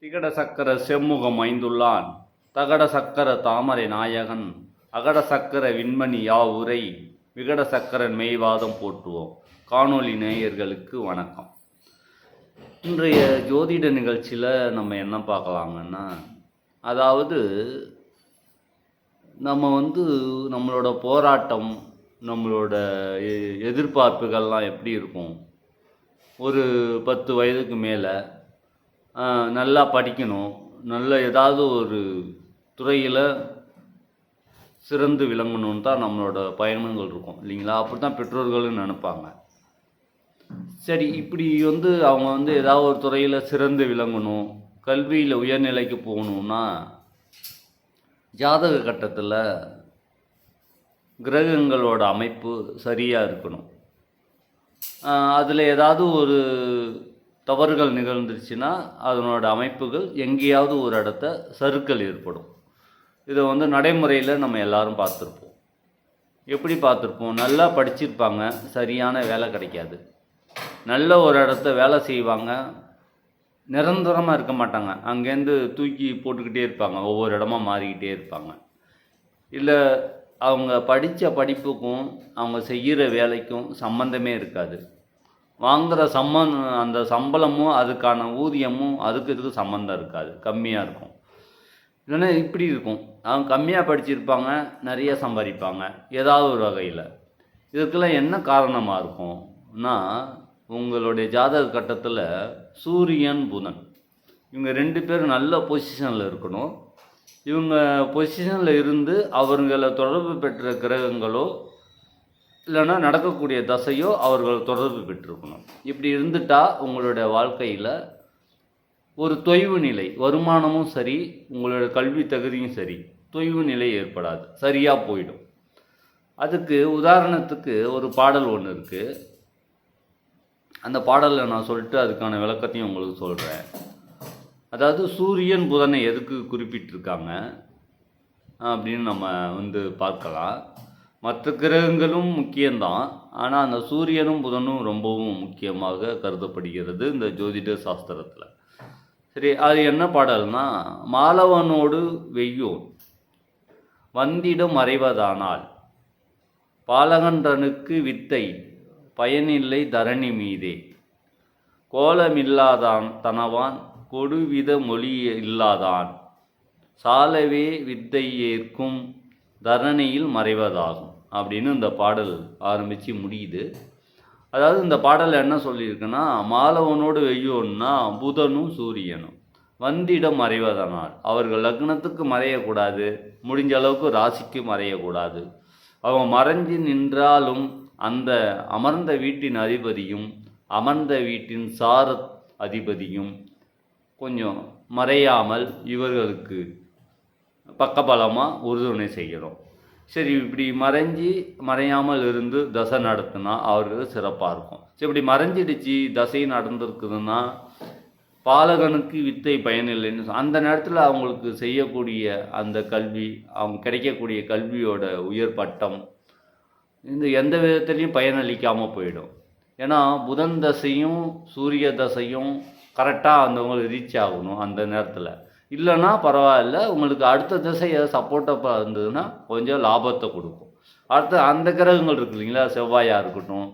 திகட சக்கர செம்முகம் ஐந்துள்ளான். தகட சக்கர தாமரை நாயகன் அகட சக்கர விண்மணி யாவுரை விகட சக்கரன் மெய்வாதம் போற்றுவோம். காணொளி நேயர்களுக்கு வணக்கம். இன்றைய ஜோதிட நிகழ்ச்சியில் நம்ம என்ன பார்க்கலாங்கன்னா அதாவது நம்ம வந்து நம்மளோட போராட்டம் நம்மளோட எ- எதிர்பார்ப்புகள்லாம் எப்படி இருக்கும்? ஒரு பத்து வயதுக்கு மேலே நல்லா படிக்கணும். நல்ல ஏதாவது ஒரு துறையில் சிறந்து விளங்கணும்னு தான் நம்மளோட பயணங்கள் இருக்கும். இல்லைங்களா? அப்படி தான் பெற்றோர்களும் நினைப்பாங்க. சரி இப்படி வந்து அவங்க வந்து ஏதாவது ஒரு துறையில் சிறந்து விளங்கணும் கல்வியில் உயர்நிலைக்கு போகணுன்னா ஜாதக கட்டத்தில் கிரகங்களோட அமைப்பு சரியாக இருக்கணும். அதில் ஏதாவது ஒரு தவறுகள் நிகழ்ந்துருச்சுன்னா அதனோட அமைப்புகள் எங்கேயாவது ஒரு இடத்த சறுக்கல் ஏற்படும். இதை வந்து நடைமுறையில் நம்ம எல்லாரும் பார்த்துருப்போம். எப்படி பார்த்துருப்போம்? நல்லா படிச்சிருப்பாங்க சரியான வேலை கிடைக்காது. நல்ல ஒரு இடத்த வேலை செய்வாங்க நிரந்தரமாக இருக்க மாட்டாங்க. அங்கேருந்து தூக்கி போட்டுக்கிட்டே இருப்பாங்க ஒவ்வொரு இடமா மாறிக்கிட்டே இருப்பாங்க. இல்லை அவங்க படித்த படிப்புக்கும் அவங்க செய்கிற வேலைக்கும் சம்மந்தமே இருக்காது. வாங்குகிற சம்மன் அந்த சம்பளமும் அதுக்கான ஊதியமும் அதுக்கு இதுக்கு சம்மந்தம் இருக்காது. கம்மியாக இருக்கும். இல்லைன்னா இப்படி இருக்கும். அவங்க கம்மியாக படிச்சிருப்பாங்க நிறைய சம்பாதிப்பாங்க. ஏதாவது ஒரு வகையில். இதுக்கெல்லாம் என்ன காரணமாக இருக்கும்னா உங்களுடைய ஜாதக கட்டத்தில் சூரியன் புதன். இவங்க ரெண்டு பேரும் நல்ல பொசிஷனில் இருக்கணும். இவங்க பொசிஷனில் இருந்து அவர்களை தொடர்பு பெற்ற கிரகங்களோ இல்லைன்னா நடக்கக்கூடிய தசையோ அவர்கள் தொடர்பு பெற்றிருக்கணும். இப்படி இருந்துட்டா உங்களுடைய வாழ்க்கையில் ஒரு தொய்வு நிலை வருமானமும் சரி உங்களோட கல்வி தகுதியும் சரி தொய்வு நிலை ஏற்படாது சரியாக போயிடும். அதுக்கு உதாரணத்துக்கு ஒரு பாடல் ஒன்று இருக்குது அந்த பாடலில் நான் சொல்லிட்டு அதுக்கான விளக்கத்தையும் உங்களுக்கு சொல்கிறேன் அதாவது சூரியன் புதனை எதுக்கு குறிப்பிட்டிருக்காங்க? அப்படின்னு நம்ம வந்து பார்க்கலாம். மற்ற கிரகங்களும் முக்கியம்தான். ஆனால் அந்த சூரியனும் புதனும் ரொம்பவும் முக்கியமாக கருதப்படுகிறது இந்த ஜோதிட சாஸ்திரத்தில். சரி அது என்ன பாடல்னா மாலவனோடு வெய்யோன் வந்திடம் மறைவதானால் பாலகன்றனுக்கு வித்தை பயனில்லை தரணி மீதே. கோலமில்லாதான் தனவான் கொடுவித மொழி இல்லாதான் சாலவே வித்தை ஏற்கும் தரணியில் மறைவதாகும் அப்படின்னு இந்த பாடல் ஆரம்பித்து முடியுது. அதாவது இந்த பாடலில் என்ன சொல்லியிருக்குன்னா மாலவனோடு வெய்யோன்னா புதனும் சூரியனும். வந்திடம் மறைவதனால். அவர்கள் லக்னத்துக்கு மறையக்கூடாது. முடிஞ்ச அளவுக்கு ராசிக்கு மறையக்கூடாது. அவங்க மறைஞ்சு நின்றாலும் அந்த அமர்ந்த வீட்டின் அதிபதியும் அமர்ந்த வீட்டின் சார அதிபதியும் கொஞ்சம் மறையாமல் இவர்களுக்கு பக்கபலமாக உறுதுணை செய்கிறோம் சரி இப்படி மறைஞ்சி மறையாமல் இருந்து தசை நடத்துனா அவருக்கு சிறப்பாக இருக்கும். சரி இப்படி மறைஞ்சிடுச்சு தசை நடந்திருக்குதுன்னா பாலகனுக்கு வித்தை பயனில்லைன்னு அந்த நேரத்தில் அவங்களுக்கு செய்யக்கூடிய அந்த கல்வி அவங்க கிடைக்கக்கூடிய கல்வியோட உயர் பட்டம் இந்த எந்த விதத்துலேயும் பயனளிக்காமல் போயிடும். ஏன்னா புதன் தசையும் சூரிய தசையும் கரெக்டாக அந்தவங்களுக்கு ரீச் ஆகணும் அந்த நேரத்தில். இல்லைன்னா பரவாயில்ல உங்களுக்கு அடுத்த திசை சப்போர்ட்டாக இருந்ததுன்னா கொஞ்சம் லாபத்தை கொடுக்கும். அடுத்து அந்த கிரகங்கள் இருக்கு இல்லைங்களா? செவ்வாயாக இருக்கட்டும்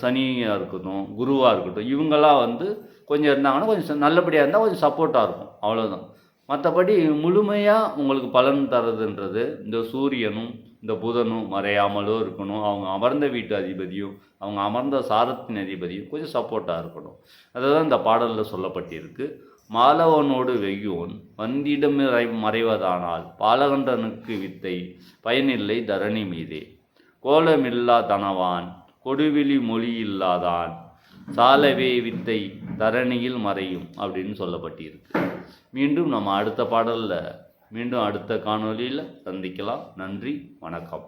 சனியாக இருக்கட்டும் குருவாக இருக்கட்டும் இவங்கெல்லாம் வந்து கொஞ்சம் இருந்தாங்கன்னா கொஞ்சம் ச- நல்லபடியாக இருந்தால் கொஞ்சம் சப்போர்ட்டாக இருக்கும். அவ்வளோதான் மற்றபடி முழுமையாக உங்களுக்கு பலன் தரதுன்றது இந்த சூரியனும் இந்த புதனும் மறையாமலும் இருக்கணும். அவங்க அமர்ந்த வீட்டு அதிபதியும் அவங்க அமர்ந்த சாரத்தின் அதிபதியும் கொஞ்சம் சப்போர்ட்டாக இருக்கணும். அதுதான் இந்த பாடலில் சொல்லப்பட்டிருக்கு. மாலவனோடு வெய்யோன் வந்திடம் மறைவதானால் பாலகண்டனுக்கு வித்தை பயனில்லை தரணி மீதே. கோலமில்லா தனவான் கொடுவிழி மொழி இல்லாதான் சாலவே வித்தை தரணியில் மறையும் அப்படின்னு சொல்லப்பட்டிருக்கு. மீண்டும் நம்ம அடுத்த பாடலில் மீண்டும் அடுத்த காணொளியில் சந்திக்கலாம். நன்றி வணக்கம்.